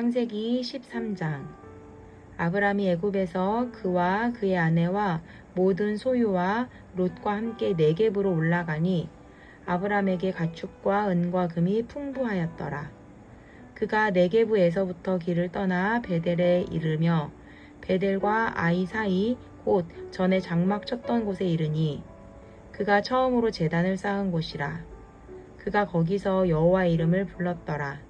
창세기 13장 아브람이 애굽에서 그와 그의 아내와 모든 소유와 롯과 함께 네겝으로 올라가니 아브람에게 가축과 은과 금이 풍부하였더라. 그가 네겝에서부터 길을 떠나 베델에 이르며 베델과 아이 사이 곧 전에 장막 쳤던 곳에 이르니 그가 처음으로 제단을 쌓은 곳이라. 그가 거기서 여호와의 이름을 불렀더라.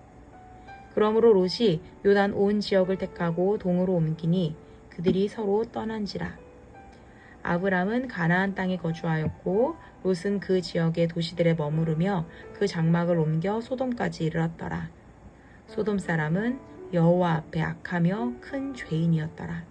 그러므로 롯이 요단 온 지역을 택하고 동으로 옮기니 그들이 서로 떠난지라. 아브람은 가나안 땅에 거주하였고 롯은 그 지역의 도시들에 머무르며 그 장막을 옮겨 소돔까지 이르렀더라. 소돔 사람은 여호와 앞에 악하며 큰 죄인이었더라.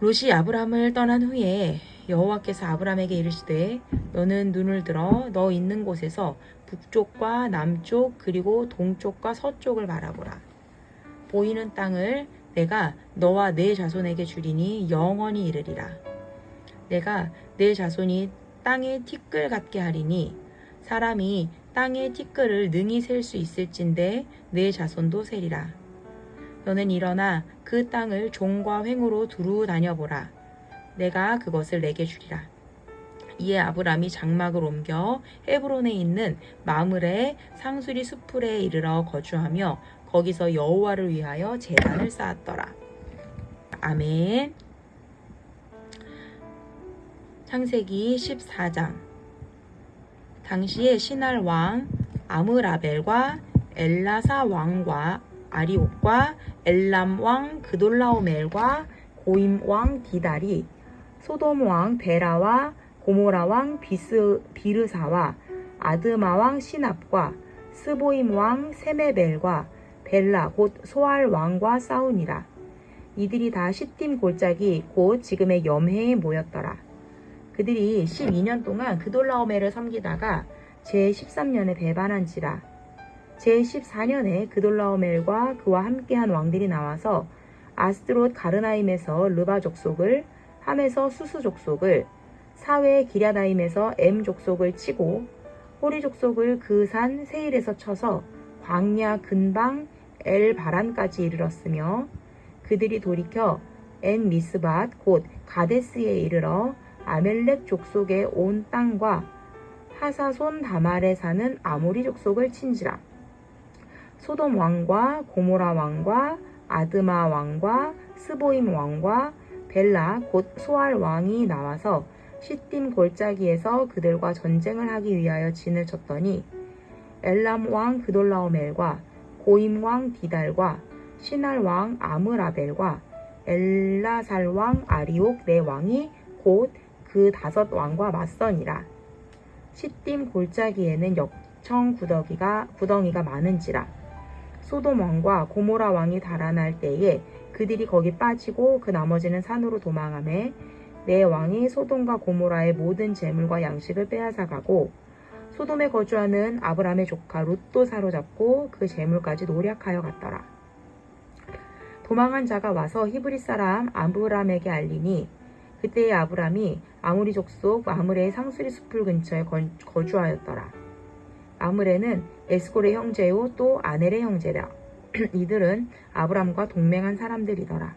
롯이 아브람을 떠난 후에 여호와께서 아브람에게 이르시되 너는 눈을 들어 너 있는 곳에서 북쪽과 남쪽 그리고 동쪽과 서쪽을 바라보라. 보이는 땅을 내가 너와 내 자손에게 주리니 영원히 이르리라. 내가 내 자손이 땅의 티끌 같게 하리니 사람이 땅의 티끌을 능히 셀 수 있을진데 내 자손도 세리라. 너는 일어나 그 땅을 종과 횡으로 두루 다녀보라. 내가 그것을 내게 주리라. 이에 아브람이 장막을 옮겨 헤브론에 있는 마물의 상수리 수풀에 이르러 거주하며 거기서 여호와를 위하여 제단을 쌓았더라. 아멘. 창세기 14장 당시에 신할 왕 아므라벨과 엘라사 왕과 아리옥과 엘람 왕 그돌라오멜과 고임 왕 디달이 소돔 왕 베라와 고모라 왕 비스, 비르사와 아드마 왕 시납과 스보임 왕 세메벨과 벨라 곧 소알 왕과 싸우니라. 이들이 다 시팀 골짜기 곧 지금의 염해에 모였더라. 그들이 12년 동안 그돌라오멜을 섬기다가 제13년에 배반한지라. 제14년에 그돌라오멜과 그와 함께한 왕들이 나와서 아스드롯 가르나임에서 르바 족속을 함에서 수수 족속을 사회 기랴다임에서 M 족속을 치고 호리 족속을 그 산 세일에서 쳐서 광야 근방 엘 바란까지 이르렀으며 그들이 돌이켜 엔 미스밭 곧 가데스에 이르러 아멜렉 족속의 온 땅과 하사손 다말에 사는 아모리 족속을 친지라. 소돔 왕과 고모라 왕과 아드마 왕과 스보임 왕과 벨라 곧 소알 왕이 나와서 시딤 골짜기에서 그들과 전쟁을 하기 위하여 진을 쳤더니 엘람 왕 그돌라오멜과 고임 왕 디달과 신할 왕 아므라벨과 엘라살 왕 아리옥 네 왕이 곧 그 다섯 왕과 맞서니라. 시딤 골짜기에는 역청 구덩이가 구덩이가 많은지라. 소돔 왕과 고모라 왕이 달아날 때에 그들이 거기 빠지고 그 나머지는 산으로 도망하매 내 왕이 소돔과 고모라의 모든 재물과 양식을 빼앗아 가고 소돔에 거주하는 아브람의 조카 롯도 사로잡고 그 재물까지 노략하여 갔더라. 도망한 자가 와서 히브리 사람 아브람에게 알리니 그때의 아브람이 아무리 족속 아므레의 상수리 숲을 근처에 거주하였더라. 아므레는 에스골의 형제요 또 아넬의 형제라. 이들은 아브람과 동맹한 사람들이더라.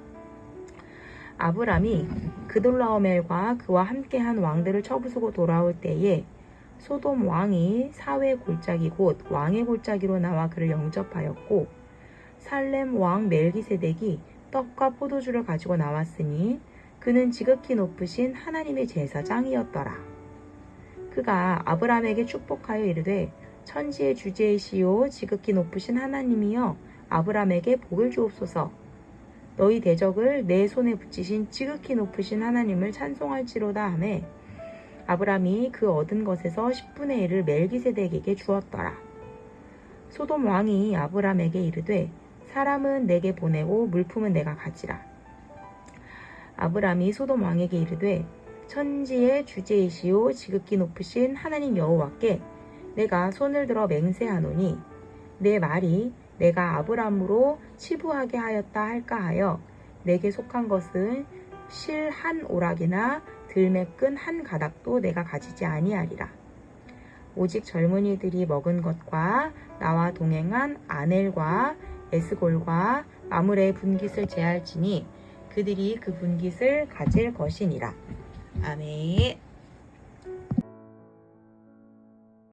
아브람이 그돌라오멜과 그와 함께한 왕들을 쳐부수고 돌아올 때에 소돔 왕이 사회 골짜기 곧 왕의 골짜기로 나와 그를 영접하였고 살렘 왕 멜기세덱이 떡과 포도주를 가지고 나왔으니 그는 지극히 높으신 하나님의 제사장이었더라. 그가 아브람에게 축복하여 이르되 천지의 주제이시오 지극히 높으신 하나님이여 아브람에게 복을 주옵소서. 너희 대적을 내 손에 붙이신 지극히 높으신 하나님을 찬송할지로다 하매 아브람이 그 얻은 것에서 10분의 1을 멜기세덱에게 주었더라. 소돔 왕이 아브람에게 이르되 사람은 내게 보내고 물품은 내가 가지라. 아브람이 소돔 왕에게 이르되 천지의 주제이시오 지극히 높으신 하나님 여호와께 내가 손을 들어 맹세하노니 내 말이 내가 아브람으로 치부하게 하였다 할까 하여 내게 속한 것은 실 한 오락이나 들매 끈한 가닥도 내가 가지지 아니하리라. 오직 젊은이들이 먹은 것과 나와 동행한 아넬과 에스골과 마물의 분깃을 제할지니 그들이 그 분깃을 가질 것이니라. 아멘.